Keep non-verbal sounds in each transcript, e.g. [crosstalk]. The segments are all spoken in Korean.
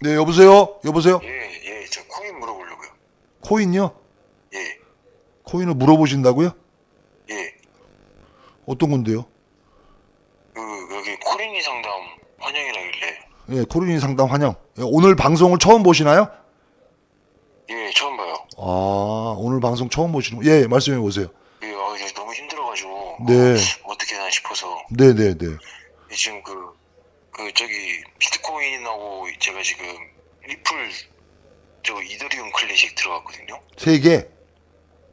네, 여보세요? 여보세요? 예, 예, 저 코인 물어보려고요. 코인요? 예, 코인을 물어보신다고요? 예. 어떤 건데요? 그, 여기 코린이 상담 환영이라길래. 예, 코인 상담 환영. 예, 오늘 방송을 처음 보시나요? 예, 처음 봐요. 아, 오늘 방송 처음 보시는, 예, 말씀해 보세요. 예, 아, 이게 너무 힘들어가지고. 네. 어, 어떻게 하나 싶어서. 네 네네. 예, 지금 그, 그, 저기, 비트코인하고 제가 지금 리플, 저 이더리움 클래식 들어갔거든요. 세 개?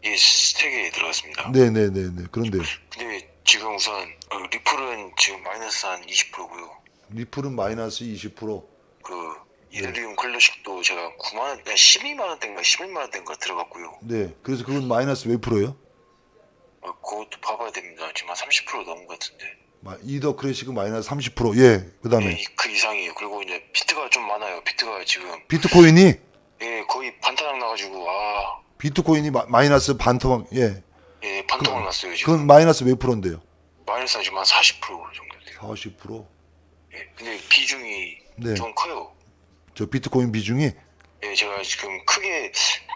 예, 세 개에 들어갔습니다. 네 네 네 네. 그런데요. 근데 지금 우선, 어, 리플은 지금 마이너스 한 20%고요. 리플은 마이너스 20%. 그, 네. 이더리움 클래식도 제가 9만원, 12만 원대인가 11만 원대인가 들어갔고요. 네. 그래서 그건 마이너스 몇 프로예요? 어, 그것도 봐봐야 됩니다. 지금 한 30% 넘은 것 같은데. 마- 이더 크래식은 마이너스 30%. 예. 그 다음에 예, 그 이상이에요. 그리고 이제 비트가 좀 많아요. 비트가 지금 비트코인이, 예 거의 반타작 나가지고 아 비트코인이 마, 마이너스 반토막, 예. 예, 반토막 났어요 지금. 그건 마이너스 몇 프로인데요? 마이너스 지금 한 40% 정도 돼요. 40%? 예, 근데 비중이 네. 좀 커요. 저 비트코인 비중이 예, 제가 지금 크게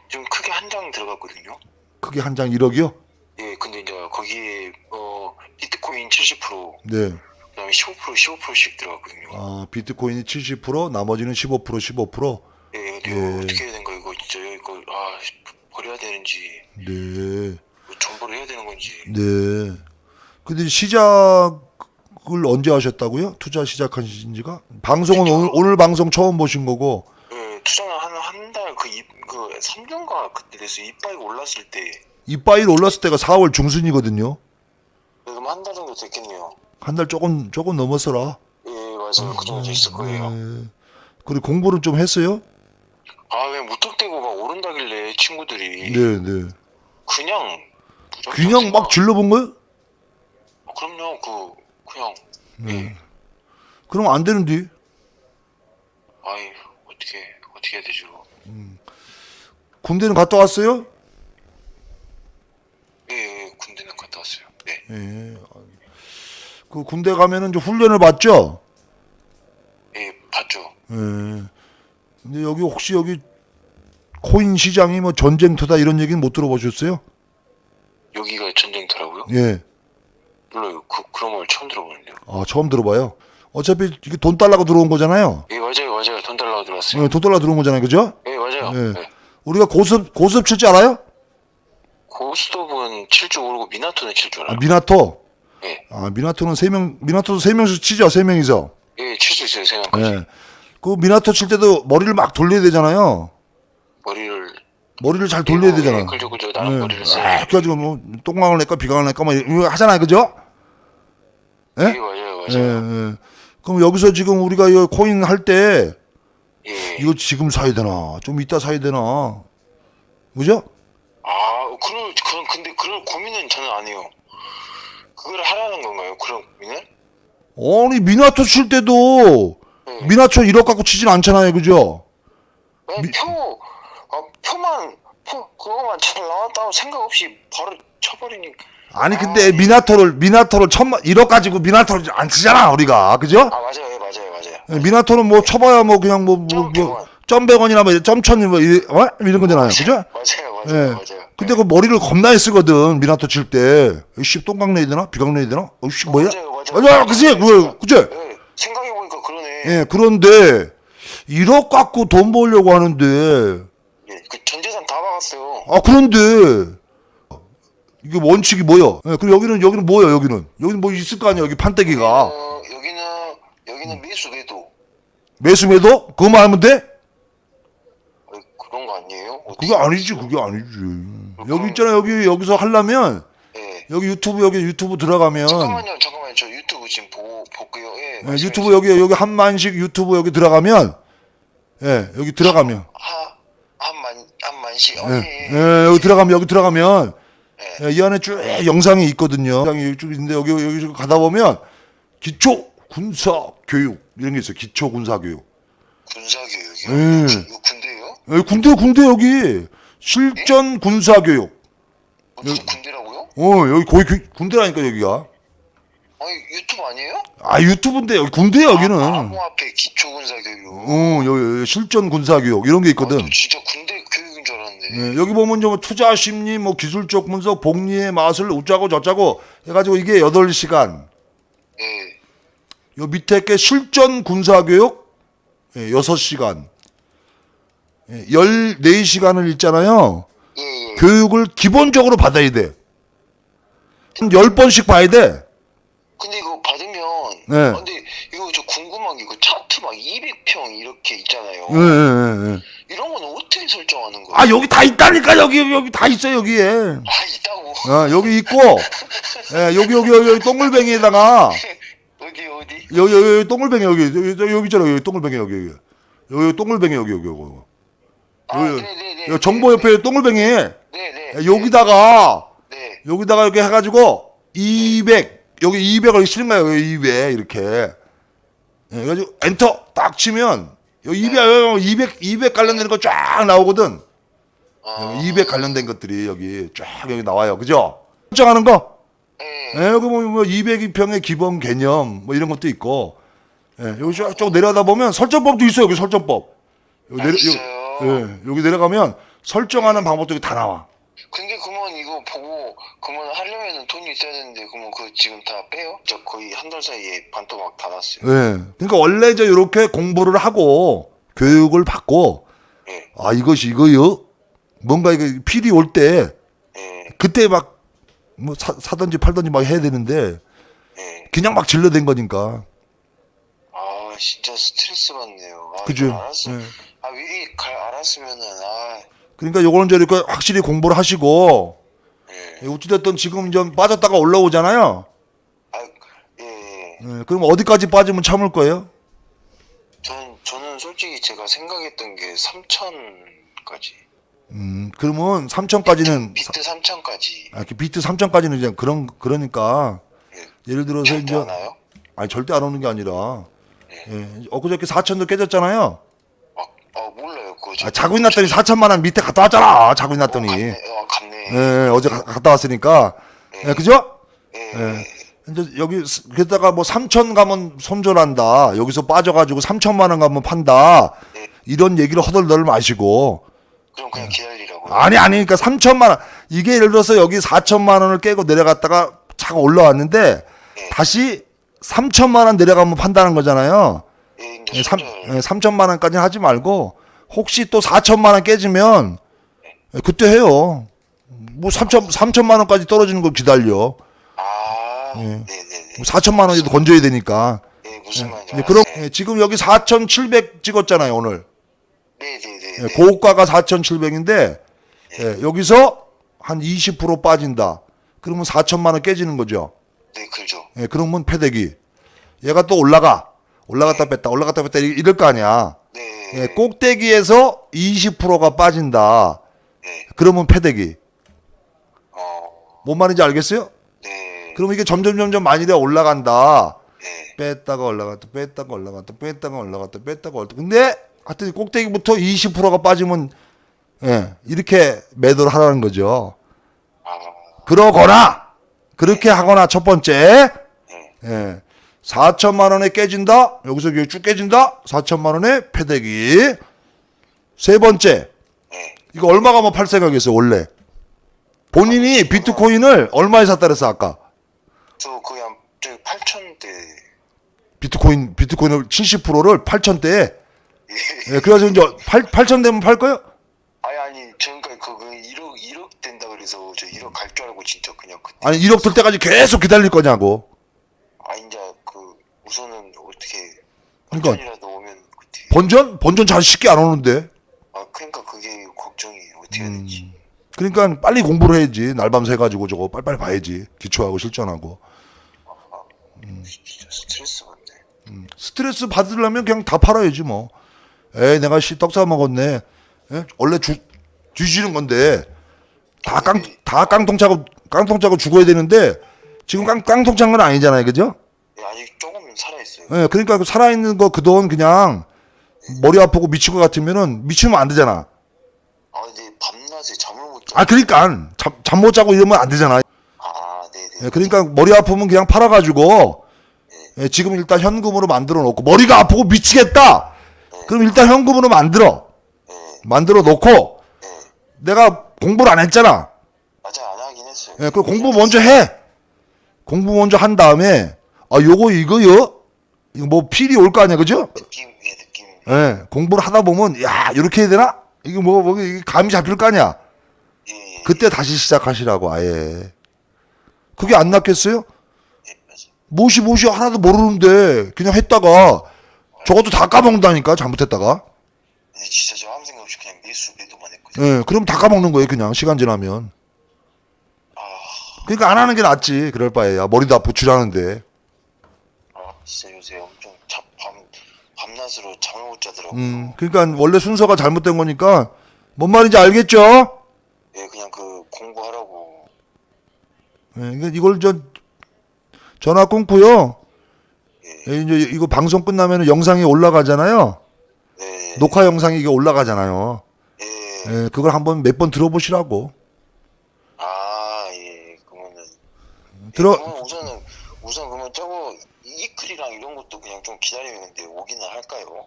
좀 크게 한 장 들어갔거든요. 크게 한 장 1억이요? 예, 근데 이제 거기에 어 비트코인 70%, 네. 그다음에 15% 15%씩 들어갔거든요. 아, 비트코인이 70%, 나머지는 15%, 15%. 예, 근데 예. 어떻게 해야 되는 거야 이거 진짜 이거 아 버려야 되는지 네. 뭐 존버를 해야 되는 건지. 네. 근데 시작을 언제 하셨다고요? 투자 시작하신 지가? 방송은 오늘, 오늘 방송 처음 보신 거고. 예, 투자는 한 한 달그입그 3년가 그때 돼서 이빠이가 올랐을 때 이빠일 올랐을 때가 4월 중순이거든요. 그럼 한 달 정도 됐겠네요. 한 달 조금 조금 넘었어라. 예, 맞아요. 그 정도 있을 거예요. 네. 그리고 공부를 좀 했어요? 아, 왜 무턱대고 막 오른다길래 친구들이 네, 네. 그냥 무조건 그냥 막 생각- 질러본 거예요? 아, 그럼요. 그 그냥 네. 그럼 안 되는데. 아이 어떻게 어떻게 해야 되죠? 군대는 갔다 왔어요? 예, 예, 군대는 갔다 왔어요. 네. 예. 그 군대 가면은 이제 훈련을 받죠? 예, 봤죠. 예. 근데 여기 혹시 여기 코인 시장이 뭐 전쟁터다 이런 얘기는 못 들어보셨어요? 여기가 전쟁터라고요? 예. 몰라요. 그 그런 걸 처음 들어보는데요. 아, 처음 들어봐요. 어차피 이게 돈 달라고 들어온 거잖아요. 예, 맞아요, 맞아요. 돈 달라고 들어왔어요. 예, 돈 달라고 들어온 거잖아요. 그죠? 예, 맞아요. 예. 네. 우리가 고습, 고습 칠줄 알아요? 고스톱 은칠줄 모르고 미나토는 칠줄 아. 미나토. 예, 아, 미나토는 세 명, 미나토도 세 명씩 치죠. 세 명이서. 예, 칠수 있어요. 생각까지. 예. 그 미나토 칠 때도 머리를 막 돌려야 되잖아요. 머리를 머리를 잘 돌려야 예, 되잖아. 그죠, 그죠. 나는 예. 머리를 아, 써야 돼. 그래가지고 뭐 똥망을 낼까 비강을 낼까 막 이거 하잖아요. 그죠? 예? 예, 맞아요, 예, 맞아요. 예. 그럼 여기서 지금 우리가 이 코인 할 때 예. 이거 지금 사야 되나? 좀 이따 사야 되나? 그죠? 아, 그럴, 그런, 근데 그럴 고민은 저는 안 해요. 그걸 하라는 건가요? 그런 고민을? 아니 미나토 칠 때도 네. 미나토 1억 갖고 치진 않잖아요. 그죠? 그냥 표, 아, 표만, 표, 그거만 잘 나왔다고 생각 없이 바로 쳐버리니까. 아니 근데 미나토를 미나토를 천만 1억 가지고 미나토를 안 치잖아 우리가 그죠? 아, 맞아요, 예, 맞아요, 맞아요. 예, 미나토는 뭐 쳐봐야 뭐 그냥 뭐뭐뭐 점백원이나 뭐 점천이 뭐 이- 어? 이런 거잖아요. 그죠? 맞아요, 예. 맞아요, 맞아요. 근데 그 머리를 겁나 쓰거든 미나토 칠 때. 씨 똥강 내야 되나? 비강 내야 되나? 어씨 뭐야? 맞아요, 맞아요. 맞아, 그지? 그 그지? 예, 생각해 보니까 그러네. 예, 그런데 1억 갖고 돈 벌려고 하는데 예, 그 전재산 다 박았어요. 아 그런데 이게 원칙이 뭐야? 예, 그리고 여기는 여기는 뭐야? 여기는 여기는 뭐 있을 거 아니야? 여기 판때기가 어, 여기는, 여기는 매수 매도. 매수매도 그거만 하면 돼? 어, 아니에요? 어떻게 그게 아니지, 그게 아니지. 여기 있잖아, 여기 여기서 하려면 예. 여기 유튜브 여기 유튜브 들어가면 잠깐만요, 잠깐만요. 저 유튜브 지금 보고 볼게요. 예. 예, 말씀해 유튜브 여기 여기 한만식 유튜브 여기 들어가면 예, 여기 들어가면 하 한만 한만씩. 어, 예, 예, 예. 예, 여기 들어가면 여기 들어가면 예. 예, 이 안에 쭉 영상이 있거든요. 영상이 쭉 있는데 여기 여기 쭉 가다 보면 기초 군사 교육 이런 게 있어요. 기초 군사 교육. 군사 교육이요. 예. 군대 예, 군대 군대 여기 실전 군사 교육. 어, 무슨 군대라고요? 어 여기 거의 교- 군대라니까 여기가. 아니 유튜브 아니에요? 아 유튜브인데 여기 군대 여기는. 아, 암호 앞에 기초 군사 교육. 어 여기, 여기 실전 군사 교육 이런 게 있거든. 아, 또 진짜 군대 교육인 줄 알았는데. 네, 여기 보면 좀 투자 심리, 뭐 기술적 분석, 복리의 맛을 웃자고 저짜고 해가지고 이게 8 시간. 예. 요 밑에 게 실전 군사 교육 예, 6 시간. 예, 14시간을 있잖아요. 예, 예. 교육을 기본적으로 받아야 돼. 10번씩 봐야 돼. 근데 이거 받으면 네. 아, 근데 이거 저 궁금한 게 이거 차트 막 200평 이렇게 있잖아요. 예, 예, 예, 예. 이런 건 어떻게 설정하는 거예요? 아, 여기 다 있다니까, 여기, 여기 다 있어, 여기에. 아, 있다고. 어, 여기 있고, 예, 여기, 여기, 여기, 여기 동글뱅이에다가, [laughs] 어디 어디? 여기, 여기, 여기 동글뱅이, 여기, 여기, 여기, 여기 있잖아, 여기 동글뱅이, 여기, 여기. 여기 동글뱅이, 여기, 여기, 여기. 아, 여기, 네네네. 여기 정보 옆에 동글뱅이, 네네. 여기다가, 네. 여기다가 이렇게 해가지고 200 여기 200을 치는 거야 여기 200 이렇게. 예, 그래가지고 엔터 딱 치면 여기 200 200 200 관련된 거 쫙 나오거든. 아, 여기 200 관련된 것들이 여기 쫙 여기 나와요. 그죠? 설정하는 거? 네. 예, 여기 보면 뭐 202평의 기본 개념 뭐 이런 것도 있고. 예, 여기 쭉, 쭉 내려다 보면 설정법도 있어요 여기 설정법. 여기, 아, 내려, 있어요. 예, 여기 내려가면 설정하는 방법도 여기 다 나와 근데 그러면 이거 보고 그러면 하려면은 돈이 있어야 되는데 그러면 그 지금 다 빼요? 저 거의 한 달 사이에 반토막 다 났어요. 예. 그러니까 원래 이제 이렇게 공부를 하고 교육을 받고 예. 아 이것이 이거요. 뭔가 이게 필이 올 때 예. 그때 막 뭐 사든지 팔든지 막 해야 되는데 예. 그냥 막 질러댄 거니까. 아 진짜 스트레스 받네요. 아, 그죠? 알았어. 예. 아 미리 가, 알았으면은 아 그러니까 요거는 이제 이렇게 확실히 공부를 하시고 예. 예, 어찌됐든 지금 이제 빠졌다가 올라오잖아요. 아 예. 예. 예, 그럼 어디까지 빠지면 참을 거예요? 저는 저는 솔직히 제가 생각했던 게 3천까지. 음, 그러면 3천까지는 비트 3천까지. 아, 그 비트 3천까지는 이제 그런 그러니까 예. 예를 들어서 절대 이제 안 와요? 아니 절대 안 오는 게 아니라 예. 엊그저께 4천도 깨졌잖아요. 아, 자고 있났더니 4천만 원 밑에 갔다 왔잖아. 자고 있났더니. 갔네. 어, 갔네. 예, 예, 어제 가- 갔다 왔으니까. 예, 그죠? 예. 예. 이제 여기 스- 게다가 뭐 3천 가면 손절한다. 여기서 빠져가지고 3천만 원 가면 판다. 예. 이런 얘기를 허덜덜 마시고. 그럼 그냥 기다리라고. 아니 아니 그러니까 3천만 원. 이게 예를 들어서 여기 4천만 원을 깨고 내려갔다가 차가 올라왔는데 예. 다시 3천만 원 내려가면 판다는 거잖아요. 예, 이제 예, 삼, 손절. 예, 3천만 원까지는 하지 말고 혹시 또 4천만 원 깨지면 예, 그때 해요. 뭐 3천 3천만 원까지 떨어지는 걸 기다려. 아, 예. 네 네 네. 4천만 원이도 건져야 되니까. 예, 무슨 예, 그럼. 예, 지금 여기 4,700 찍었잖아요 오늘. 네 네 네. 예, 고가가 4,700인데 예, 여기서 한 20% 빠진다. 그러면 4천만 원 깨지는 거죠. 네, 그죠. 예, 그러면 패대기. 얘가 또 올라가. 올라갔다 뺐다. 올라갔다 뺐다 이- 이럴 거 아니야. 네. 예, 꼭대기에서 20%가 빠진다. 네. 그러면 패대기. 어, 뭔 말인지 알겠어요? 네. 그러면 이게 점점 점점 많이 올라간다. 네. 뺐다가 올라갔다 뺐다가 올라갔다 뺐다가 올라갔다 뺐다가 올라갔다. 근데 하여튼 꼭대기부터 20%가 빠지면 예, 이렇게 매도를 하라는 거죠. 아, 그러거나 그렇게 하거나 첫 번째 네. 예. 4천만 원에 깨진다. 여기서 여기 쭉 깨진다. 4천만 원에 패대기. 세 번째. 네. 이거 얼마 가면 팔 생각이었어, 원래. 본인이 비트코인을 얼마에 샀다 그랬어, 아까? 저 거의 한, 저기 8천대. 비트코인, 비트코인을 70%를 8천대에. 예, 그래서 이제 8, 8천 되면 팔 거예요? 아니, 아니, 지금까지 그거 1억, 1억 된다 그래서 저 1억 갈 줄 알고 진짜 그냥 그때. 아니, 1억 들 때까지 계속 기다릴 거냐고. 아, 이제 그, 우선은 어떻게. 그러니까- 원전이라도 오면 그때. 본전? 본전 잘 쉽게 안 오는데. 아, 그러니까 그게 걱정이에요. 어떻게 해야 될지. 그러니까 빨리 공부를 해야지. 날밤 새 가지고 저거 빨리빨리 봐야지. 기초하고 실전하고. 진짜 스트레스 받네. 스트레스 받으려면 그냥 다 팔아야지 뭐. 에이 내가 씨떡사 먹었네. 예? 원래 주, 뒤지는 건데 다 깡 다 깡통 차고 깡통 차고 죽어야 되는데 지금 깡 깡통 찬건 아니잖아요, 그죠? 예, 아직 조금은 살아있어요. 예, 그러니까 그 살아있는 거 그 돈 그냥 머리 아프고 미칠 것 같으면은 미치면 안 되잖아. 아, 근데 밤낮에 잠을 못 자. 아 그러니까 잠 못 자고 이러면 안 되잖아. 아, 네네. 예, 그러니까 머리 아프면 그냥 팔아가지고 예, 지금 일단 현금으로 만들어 놓고 머리가 아프고 미치겠다. 그럼 일단 현금으로 만들어 예, 만들어 놓고 예. 내가 공부를 안 했잖아. 맞아 안 하긴 했어요. 예, 그 공부 먼저 해. 공부 먼저 한 다음에 아 요거 이거요. 이거 뭐 필이 올 거 아니야, 그죠? 느낌 예 느낌. 예, 공부를 하다 보면 야 이렇게 해야 되나? 이거 뭐, 뭐 이게 감이 잡힐 거 아니야. 예, 예, 그때 다시 시작하시라고 아예. 그게 안 낫겠어요? 예 맞아. 무엇이 무엇이 하나도 모르는데 그냥 했다가 저것도 다 까먹는다니까 잘못했다가. 근데 진짜 저 아무 생각 없이 그냥 매수 매도만 했거든요. 예, 그럼 다 까먹는 거예요 그냥 시간 지나면. 아, 그러니까 안 하는 게 낫지. 그럴 바에야 머리도 아프고 쥐라는데. 아 진짜 요새 엄청 잡, 밤 밤낮으로 잠을 못 자더라고. 요 음, 그러니까 원래 순서가 잘못된 거니까 뭔 말인지 알겠죠? 예 그냥 그 공부하라고. 예, 이걸 저 전화 끊고요. 예, 예, 이제 이거 방송 끝나면 영상이 올라가잖아요. 네. 녹화 영상이 이게 올라가잖아요. 예. 예, 그걸 한번 몇 번 들어보시라고. 아, 예. 그러면은 들어 그러면 우선은 우선 그러면 저거 이클이랑 이런 것도 그냥 좀 기다리면 근데 오기는 할까요?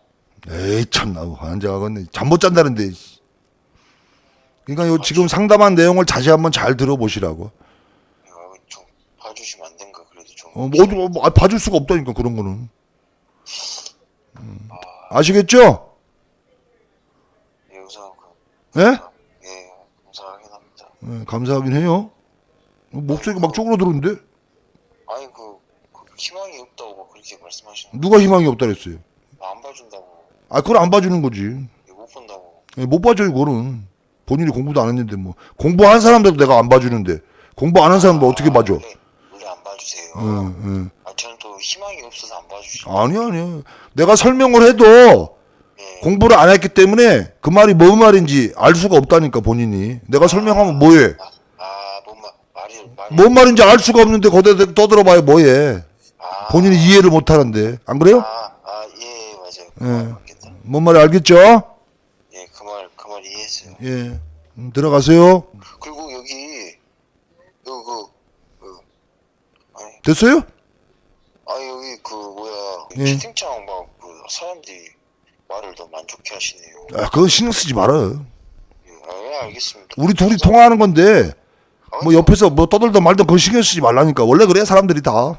에이 참나 환장하겠네. 잠 못 잔다는데. 그러니까 요 지금 상담한 내용을 다시 한번 잘 들어보시라고. 야, 좀 봐주시면 안 된가 그래도 좀. 어, 뭐, 뭐, 뭐, 아, 봐줄 수가 없다니까 그런 거는. 음. 아시겠죠? 예, 우선 그 예? 예, 감사하긴 합니다. 예, 감사하긴 해요. 어, 목소리가 막 쪼그라드는데 아니 그, 그 그렇게 말씀하시는 누가 희망이 없다 그랬어요. 거안 봐준다고 아, 그걸 안 봐주는 거지. 예, 못 본다고. 예, 못 봐줘요, 그거는. 본인이 공부도 안 했는데 뭐 공부한 사람들도 내가 안 봐주는데 공부 안 한 사람도 어떻게 봐줘? 원래, 원래 안 봐주세요. 응, 응. 아 저는 또 희망이 없어서 안 봐주시고. 아니야, 아니야. 내가 설명을 해도 예. 공부를 안 했기 때문에 그 말이 뭔 말인지 알 수가 없다니까 본인이. 내가 설명하면 뭐해? 아, 아, 뭔 말, 말이 말이. 뭔 말인지 알 수가 없는데 거기다 떠들어봐야 뭐해? 아, 본인이 이해를 못 하는데 안 그래요? 아, 아, 예, 맞아요. 그 예. 말 맞겠다. 뭔 말이 알겠죠? 예, 그 말, 그 말 이해했어요. 예. 음, 들어가세요. 그리고 여기, 요, 그, 그, 아니, 됐어요? 아, 여기 그, 뭐야, 예. 채팅창 막, 그, 사람들이 말을 더 만족해 하시네요. 아, 그거 신경 쓰지 말아요. 예, 아, 예, 알겠습니다. 우리 둘이 통화하는 건데 아, 뭐 옆에서 뭐 떠들든 말든 그거 신경 쓰지 말라니까. 원래 그래 사람들이 다.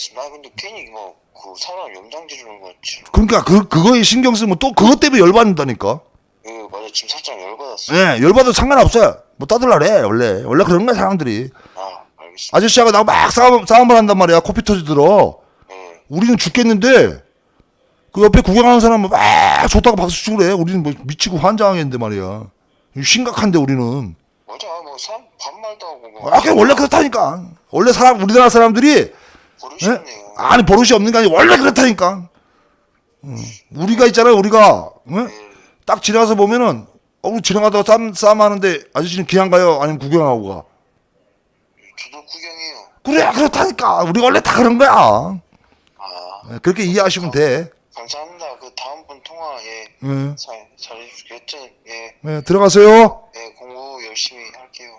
예, 알겠습니다. 아, 근데 괜히 막, 그, 사람 염장지 주는 거 같지. 그러니까 그 그거에 신경 쓰면 또 그것 때문에 열받는다니까. 예, 맞아. 지금 살짝 열받았어. 예, 열받아도 상관없어요. 뭐 떠들라래 원래 원래 그런 거야 사람들이. 아, 알겠습니다. 아저씨하고 나 막 싸움 싸움을 한단 말이야. 코피 터지들어. 예, 우리는 죽겠는데 그 옆에 구경하는 사람은 막 좋다고 박수 치고 그래. 우리는 뭐 미치고 환장하겠는데 말이야. 심각한데 우리는. 맞아. 뭐, 사람, 반말도 하고, 뭐. 아, 그 원래 그렇다니까. 원래 사람 우리나라 사람들이 버릇이네요. 예? 아니 버릇이 없는 게 아니고 원래 그렇다니까. 응. 우리가 있잖아요. 우리가 응? 예, 딱 지나가서 보면은 어, 우리 지나가다가 싸움 싸움 하는데 아저씨는 그냥 가요? 아니면 구경하고 가? 저도 구경해요. 그래 그렇다니까. 우리 원래 다 그런 거야. 아, 예, 그렇게 이해하시면 돼. 감사합니다. 그 다음번 통화, 예, 예, 잘, 여튼, 예, 예, 들어가세요. 예, 공부 열심히 할게요.